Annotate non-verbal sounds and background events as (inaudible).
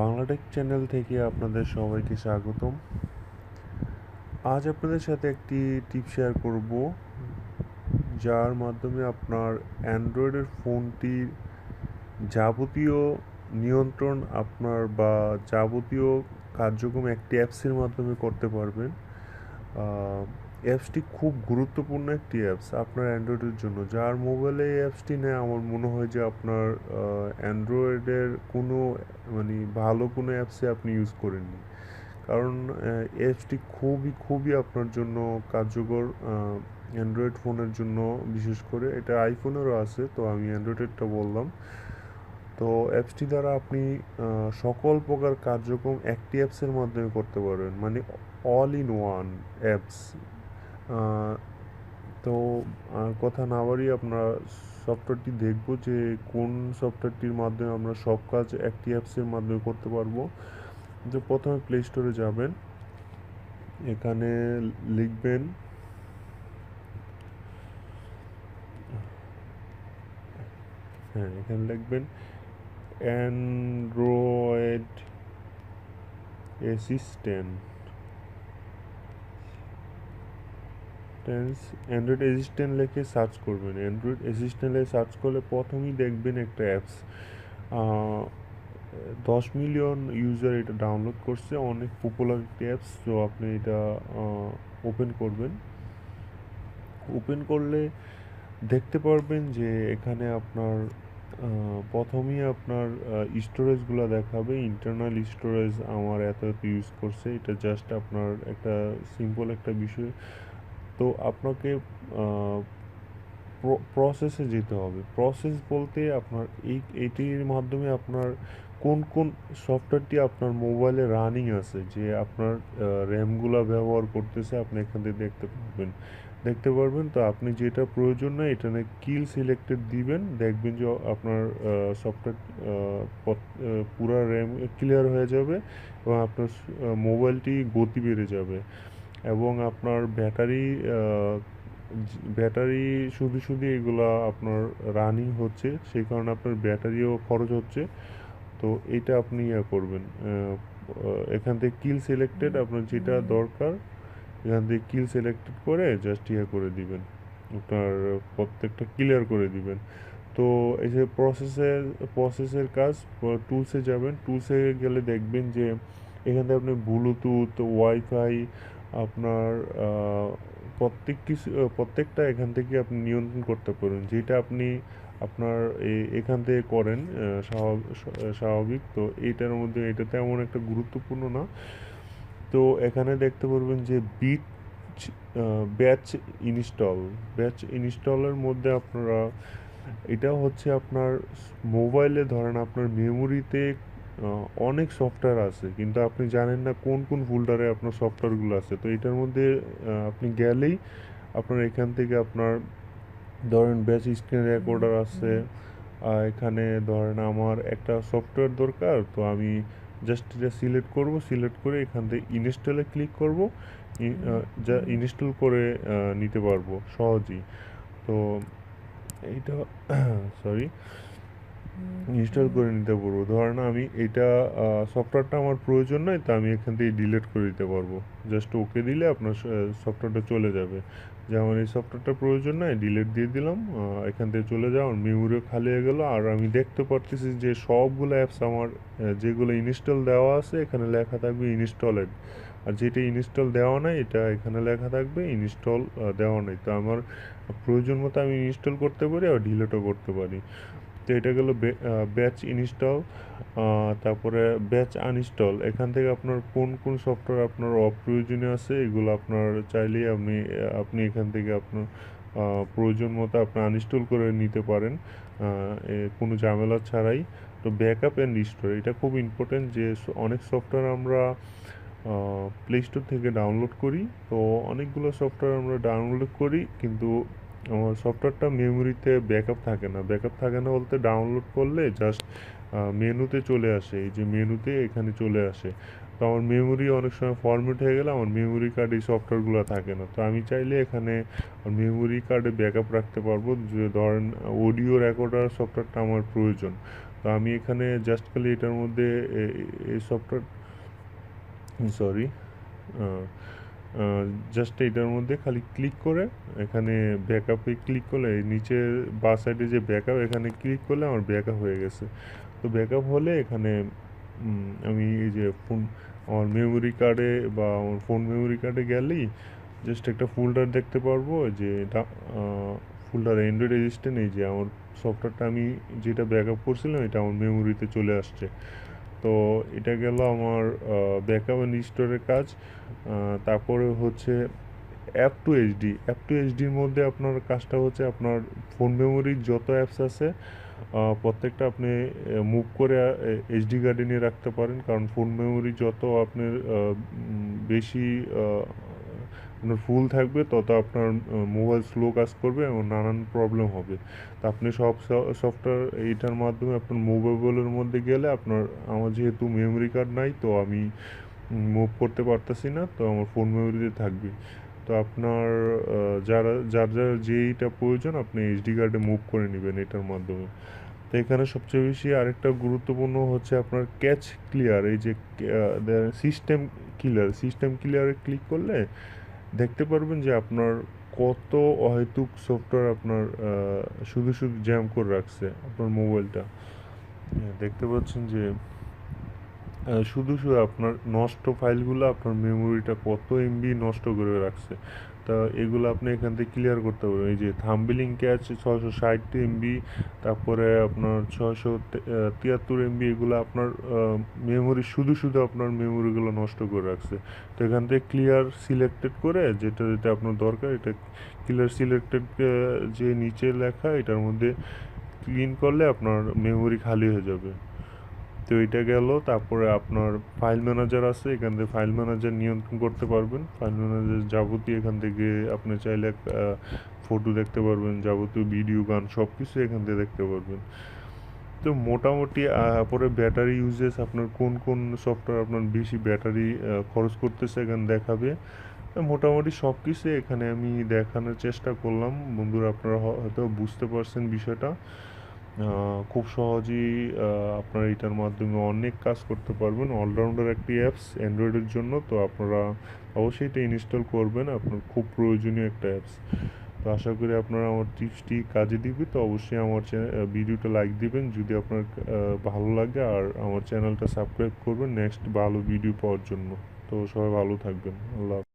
Bangla Tech channel থেকে আপনাদের সবাইকে স্বাগতম। আজ আপনাদের সাথে একটি টিপ শেয়ার করব, যার মাধ্যমে আপনার অ্যান্ড্রয়েডের ফোনটির যাবতীয় নিয়ন্ত্রণ আপনার বা যাবতীয় কার্যক্রম একটি অ্যাপসের মাধ্যমে করতে পারবেন। অ্যাপসটি খুব গুরুত্বপূর্ণ একটি অ্যাপস আপনার অ্যান্ড্রয়েডের জন্য। যার মোবাইলে এই অ্যাপসটি নেয়, আমার মনে হয় যে আপনার অ্যান্ড্রয়েডের কোনো মানে ভালো কোনো অ্যাপসে আপনি ইউজ করেননি। কারণ অ্যাপসটি খুবই খুবই আপনার জন্য কার্যকর অ্যান্ড্রয়েড ফোনের জন্য বিশেষ করে। এটা আইফোনেরও আছে, তো আমি অ্যান্ড্রয়েডেরটা বললাম। তো অ্যাপসটি দ্বারা আপনি সকল প্রকার কার্যক্রম একটি অ্যাপসের মাধ্যমে করতে পারবেন। মানে অল ইন ওয়ান অ্যাপস তো কথা না বাড়িয়ে আমরা সফটওয়্যারটি দেখব যে কোন সফটওয়্যারটির মাধ্যমে আমরা সব কাজ একটি অ্যাপসের মাধ্যমে করতে পারব। তো প্রথমে প্লে স্টোরে যাবেন। এখানে লিখবেন হ্যাঁ এখানে লিখবেন অ্যান্ড্রয়েড অ্যাসিস্ট্যান্ট অ্যান্ড্রয়েড অ্যাসিস্ট্যান্ট লিখে সার্চ করবেন। অ্যান্ড্রয়েড অ্যাসিস্ট্যান্টে সার্চ করলে প্রথমেই দেখবেন একটা অ্যাপস। দশ মিলিয়ন ইউজার এটা ডাউনলোড করছে, অনেক পপুলার একটি অ্যাপস, তো আপনি এটা ওপেন করবেন। ওপেন করলে দেখতে পারবেন যে এখানে আপনার প্রথমেই আপনার স্টোরেজগুলো দেখাবে। ইন্টারনাল স্টোরেজ আমার এত এত ইউজ করছে, এটা জাস্ট আপনার একটা সিম্পল একটা বিষয়। তো আপনাকে প্রসেসে যেতে হবে। প্রসেস বলতে আপনার এই এটির মাধ্যমে আপনার কোন কোন সফটওয়্যারটি আপনার মোবাইলে রানিং আছে, যে আপনার র্যামগুলো ব্যবহার করতেছে, আপনি এখান থেকে দেখতে পারবেন। দেখতে পারবেন, তো আপনি যেটা প্রয়োজন না এটা না কিল সিলেক্টেড দিবেন, দেখবেন যে আপনার সফটওয়্যার পুরো র্যাম ক্লিয়ার হয়ে যাবে এবং আপনার মোবাইলটি গতি বেড়ে যাবে। এবং আপনার ব্যাটারি ব্যাটারি শুধু শুধু এগুলো আপনার রানিং হচ্ছে সেই কারণে আপনার ব্যাটারিও খরচ হচ্ছে। তো এটা আপনি ইয়ে করবেন এখান থেকে কিল সিলেক্টেড আপনার যেটা দরকার এখান থেকে কিল সিলেক্টেড করে জাস্ট ইয়ে করে দিবেন। আপনার প্রত্যেকটা ক্লিয়ার করে দিবেন। তো এই যে প্রসেসের প্রসেসের কাজ টুলসে যাবেন টুলসে গেলে দেখবেন যে এখান থেকে আপনি ব্লুটুথ ওয়াইফাই আপনার প্রত্যেক কিছু প্রত্যেকটা এখান থেকে আপনি নিয়ন্ত্রণ করতে পারেন। যেটা আপনি আপনার এখান থেকে করেন স্বাভাবিক। তো এইটার মধ্যে, এটা তেমন একটা গুরুত্বপূর্ণ না। তো এখানে দেখতে পারবেন যে বিট ব্যাচ ইনস্টল ব্যাচ ইনস্টলের মধ্যে আপনারা, এটা হচ্ছে আপনার মোবাইলে ধরেন আপনার মেমোরিতে অনেক সফটওয়্যার আছে কিন্তু আপনি জানেন না কোন কোন ফোল্ডারে আপনার সফটওয়্যারগুলো আছে। তো এটার মধ্যে আপনি গেলেই আপনার এখান থেকে আপনার ধরেন ব্যাচ স্ক্রিন রেকর্ডার আছে এখানে ধরেন আমার একটা সফটওয়্যার দরকার তো আমি জাস্ট এটা সিলেক্ট করব সিলেক্ট করে এখান থেকে ইনস্টলে ক্লিক করব যা ইনস্টল করে নিতে পারব সহজেই। তো এইটা (coughs) সরি ইনস্টল করে নিতে পারব। ধরেন আমি এটা সফটওয়্যারটা আমার প্রয়োজন নয়, তা আমি এখান থেকে ডিলিট করে দিতে পারব। জাস্ট ওকে দিলে আপনার সফটওয়্যারটা চলে যাবে। যে আমার এই সফটওয়্যারটা প্রয়োজন নয়, ডিলিট দিয়ে দিলাম এখান থেকে চলে যাওয়ার মেমোরিও খালি হয়ে গেলো। আর আমি দেখতে পারতেছি যে সবগুলো অ্যাপস আমার যেগুলো ইনস্টল দেওয়া আছে, এখানে লেখা থাকবে ইনস্টলেড আর যেটা ইনস্টল দেওয়া নাই, এটা এখানে লেখা থাকবে ইনস্টল দেওয়া নেই। তো আমার প্রয়োজন মতো আমি ইনস্টল করতে পারি, আর ডিলেটও করতে পারি। তো এটা গেলো ব্যাচ ইনস্টল তারপরে ব্যাচ আনইনস্টল এখান থেকে আপনার কোন কোন সফটওয়্যার আপনার অপ্রয়োজনীয় আছে, এগুলো আপনার চাইলেই আপনি আপনি এখান থেকে আপনার প্রয়োজন মতো আপনি আনইনস্টল করে নিতে পারেন কোনো ঝামেলা ছাড়াই। তো ব্যাকআপ অ্যান্ড রিস্টোর এটা খুব ইম্পর্টেন্ট যে অনেক সফটওয়্যার আমরা প্লে স্টোর থেকে ডাউনলোড করি, তো অনেকগুলো সফটওয়্যার আমরা ডাউনলোড করি, কিন্তু আমার সফটওয়্যারটা মেমোরিতে ব্যাকআপ থাকে না। ব্যাকআপ থাকে না বলতে ডাউনলোড করলে জাস্ট মেনুতে চলে আসে। এই যে মেনুতে এখানে চলে আসে। তো আমার মেমোরি অনেক সময় ফরম্যাট হয়ে গেলে আমার মেমোরি কার্ড এই সফটওয়্যারগুলো থাকে না। তো আমি চাইলে এখানে মেমোরি কার্ডে ব্যাকআপ রাখতে পারব। যে ধরেন অডিও রেকর্ডার সফটওয়্যারটা আমার প্রয়োজন। তো আমি এখানে জাস্ট খালি এটার মধ্যে এই সফটওয়্যার সরি জাস্ট এটার মধ্যে খালি ক্লিক করে, এখানে ব্যাকআপে ক্লিক করলে নিচে বা সাইডে যে ব্যাকআপ এখানে ক্লিক করলে আমার ব্যাকআপ হয়ে গেছে। তো ব্যাকআপ হলে এখানে আমি এই যে ফোন আমার মেমোরি কার্ডে বা আমার ফোন মেমোরি কার্ডে গেলেই জাস্ট একটা ফোল্ডার দেখতে পারব যে এটা ফোল্ডার অ্যান্ড্রয়েড রেজিস্ট্যান্ট এই যে আমার সফটওয়্যারটা আমি যেটা ব্যাকআপ করছিলাম, এটা আমার মেমোরিতে চলে আসছে। তো এটা গেল আমার ব্যাকআপ অ্যান্ড রিস্টোরের কাজ। তারপরে হচ্ছে app to HD app to এইচডির মধ্যে আপনার কাজটা হচ্ছে আপনার ফোন মেমোরির যত অ্যাপস আছে প্রত্যেকটা আপনি মুভ করে এইচডি কার্ডে নিয়ে রাখতে পারেন। কারণ ফোন মেমোরি যত আপনার বেশি আপনার ফুল থাকবে, তত আপনার মোবাইল স্লো কাজ করবে এবং নানান প্রবলেম হবে। তো আপনি সব সফটওয়্যার এইটার মাধ্যমে আপনার মোবাইলের মধ্যে গেলে আপনার, আমার যেহেতু মেমোরি কার্ড নাই, তো আমি মুভ করতে পারতেছি না, তো আমার ফোন মেমোরিতে থাকবে। তো আপনার যারা, যার যার যেইটা প্রয়োজন, আপনি এইচডি কার্ডে মুভ করে নেবেন এটার মাধ্যমে। তো এখানে সবচেয়ে বেশি আরেকটা গুরুত্বপূর্ণ হচ্ছে আপনার ক্যাচ ক্লিয়ার এই যে সিস্টেম ক্লিয়ার সিস্টেম ক্লিয়ারে ক্লিক করলে দেখতে পারবেন যে আপনার কত অহেতুক সফটওয়্যার আপনার শুধু শুধু জ্যাম করে রাখছে আপনার মোবাইলটা হ্যাঁ, দেখতে পাচ্ছেন যে শুধু শুধু আপনার নষ্ট ফাইলগুলো আপনার মেমোরিটা কত এমবি নষ্ট করে রাখছে। তা এগুলো আপনি এখান থেকে ক্লিয়ার করতে পারবেন। এই যে থাম্বিলিং ক্যাচ ছয়শো ষাট এমবি, তারপরে আপনার ছশো তিয়াত্তর এমবি, এগুলো আপনার মেমোরি শুধু শুধু আপনার মেমোরিগুলো নষ্ট করে রাখছে। তো এখান থেকে ক্লিয়ার সিলেক্টেড করে যেটা যেটা আপনার দরকার, এটা ক্লিয়ার সিলেক্টেড যে নিচে লেখা এটার মধ্যে ক্লিন করলে আপনার মেমোরি খালি হয়ে যাবে। তো এটা গেল। তারপরে আপনার ফাইল ম্যানেজার আছে, এখান থেকে ফাইল ম্যানেজার নিয়ন্ত্রণ করতে পারবেন। ফাইল ম্যানেজার যাবতীয় এখান থেকে আপনি চাইলে ফটো দেখতে পারবেন, যাবতীয় ভিডিও গান সব কিছু এখান থেকে দেখতে পারবেন। তো মোটামুটি পরে ব্যাটারি ইউজেস আপনার কোন কোন সফটওয়্যার আপনার বেশি ব্যাটারি খরচ করতেছে এখানে দেখাবে। মোটামুটি সব কিছু এখানে আমি দেখানোর চেষ্টা করলাম। বন্ধুরা, আপনারা হয়তো বুঝতে পারছেন বিষয়টা। খুব সহজেই আপনারা এটার মাধ্যমে অনেক কাজ করতে পারবেন। অলরাউন্ডার একটি অ্যাপস অ্যান্ড্রয়েডের জন্য, তো আপনারা অবশ্যই এটা ইনস্টল করবেন। আপনার খুব প্রয়োজনীয় একটা অ্যাপস তো আশা করি আপনারা আমার টিপসটি কাজে দিবে। তো অবশ্যই আমার ভিডিওটা লাইক দিবেন। যদি আপনার ভালো লাগে, আর আমার চ্যানেলটা সাবস্ক্রাইব করবেন নেক্সট ভালো ভিডিও পাওয়ার জন্য। তো সবাই ভালো থাকবেন। আল্লাহ।